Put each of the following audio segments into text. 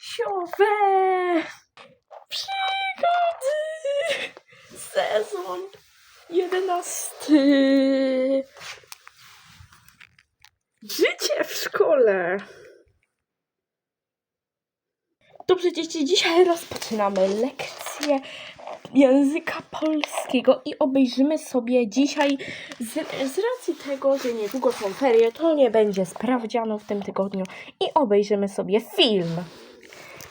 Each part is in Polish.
Siowe! Przygody! Sezon jedenasty. Życie w szkole. Dobrze, dzieci, dzisiaj rozpoczynamy lekcję języka polskiego i obejrzymy sobie dzisiaj, z, z racji tego, że niedługo są ferie, to nie będzie sprawdziano w tym tygodniu i obejrzymy sobie film.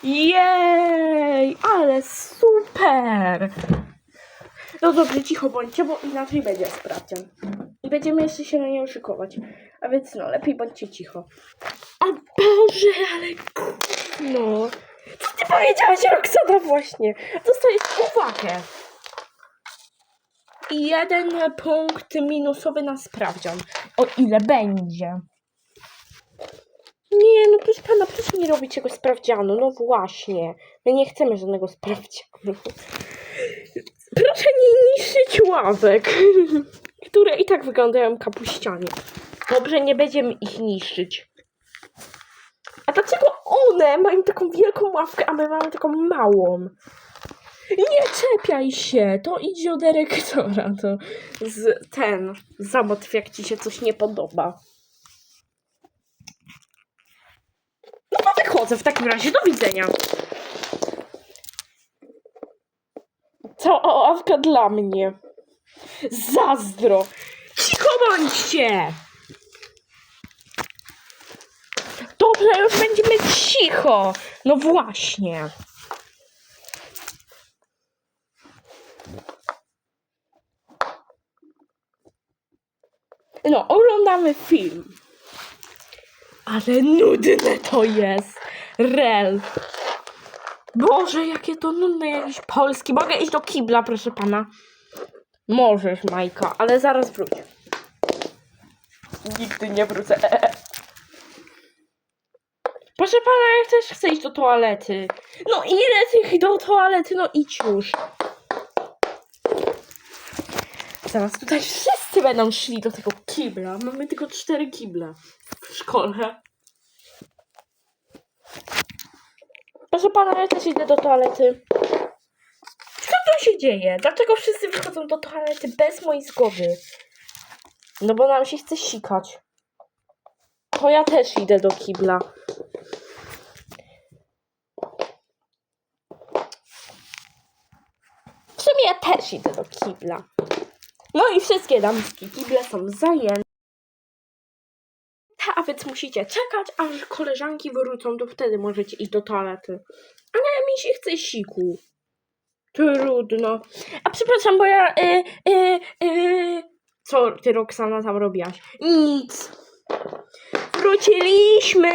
Jej, ale super! No dobrze, cicho bądźcie, bo inaczej będzie sprawdzian. I będziemy jeszcze się na nią szykować. A więc no, lepiej bądźcie cicho. O Boże, ale no. Co ty powiedziałaś, Roxana, właśnie? Dostajesz uwagę. Jeden punkt minusowy na sprawdzian. O ile będzie. Nie, robić czegoś sprawdzianu. No właśnie. My nie chcemy żadnego sprawdzianu. Proszę nie niszczyć ławek, które i tak wyglądają kapuścianie. Dobrze, nie będziemy ich niszczyć. A dlaczego one mają taką wielką ławkę, a my mamy taką małą? Nie czepiaj się, to idzie do dyrektora, to z ten, zamotw jak ci się coś nie podoba. W takim razie, do widzenia. To ławka dla mnie. Zazdro. Cicho bądźcie! Dobrze, już będziemy cicho. No właśnie. No, oglądamy film. Ale nudne to jest. Rel. Boże, jakie to nudne, jakiś polski. Mogę iść do kibla, proszę pana. Możesz, Majka, ale zaraz wróć. Nigdy nie wrócę. Proszę pana, ja też chcę iść do toalety. No ile tych do toalety? No idź już. Zaraz tutaj wszyscy będą szli do tego kibla. Mamy tylko cztery kible w szkole. Proszę pana, ja też idę do toalety. Co tu się dzieje? Dlaczego wszyscy wychodzą do toalety bez mojej zgody? No bo nam się chce sikać. To ja też idę do kibla. W sumie ja też idę do kibla. No i wszystkie damskie kible są zajęte. A więc musicie czekać, aż koleżanki wrócą, to wtedy możecie iść do toalety. Ale mi się chce siku. Trudno. A przepraszam, bo ja... Y, y, y... Co ty, Roxana, tam robiłaś? Nic. Wróciliśmy.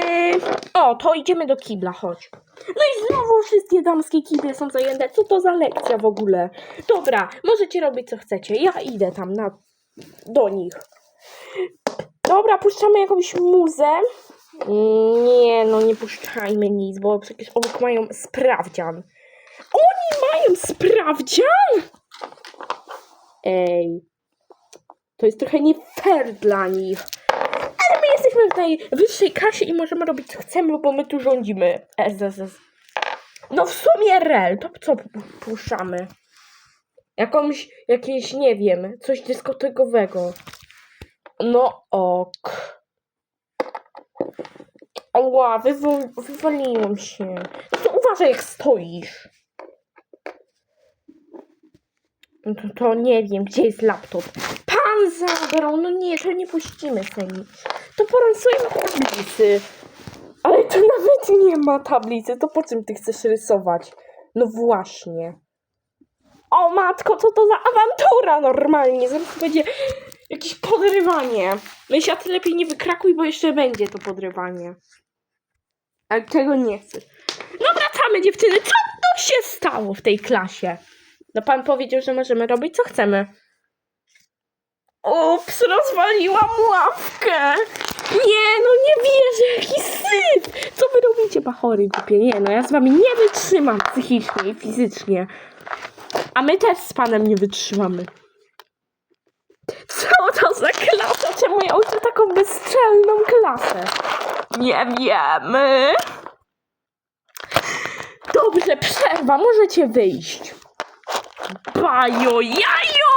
O, to idziemy do kibla, chodź. No i znowu wszystkie damskie kible są zajęte. Co to za lekcja w ogóle? Dobra, możecie robić co chcecie. Ja idę tam na... do nich. Dobra, puszczamy jakąś muzę. Nie, no nie puszczajmy nic, bo przecież obok mają sprawdzian. Oni mają sprawdzian? Ej, to jest trochę nie fair dla nich. Ale my jesteśmy w tej wyższej klasie i możemy robić co chcemy, bo my tu rządzimy. No w sumie rel, to co pu- puszczamy? Jakąś, jakieś, nie wiem, coś dyskotekowego. No ok. Oła, wywo- wywaliłem się. To uważaj jak stoisz. No to, to nie wiem, gdzie jest laptop. Pan zabrał, no nie, to nie puścimy seni. To porysujmy tablicy. Ale tu nawet nie ma tablicy, to po czym ty chcesz rysować? No właśnie. O matko, co to za awantura normalnie? Zaraz będzie jakieś podrywanie. Myślę, a ty lepiej nie wykrakuj, bo jeszcze będzie to podrywanie. Ale tego nie chcesz. No wracamy dziewczyny, co tu się stało w tej klasie? No pan powiedział, że możemy robić co chcemy. Ups, rozwaliłam ławkę. Nie, no nie wierzę, jaki syf. Co wy robicie, bachory głupie? Nie, no ja z wami nie wytrzymam psychicznie i fizycznie. A my też z panem nie wytrzymamy. Co to za klasa? Czemu ja uczę taką bezczelną klasę? Nie wiemy. Dobrze, przerwa, możecie wyjść. Bajo, jajo!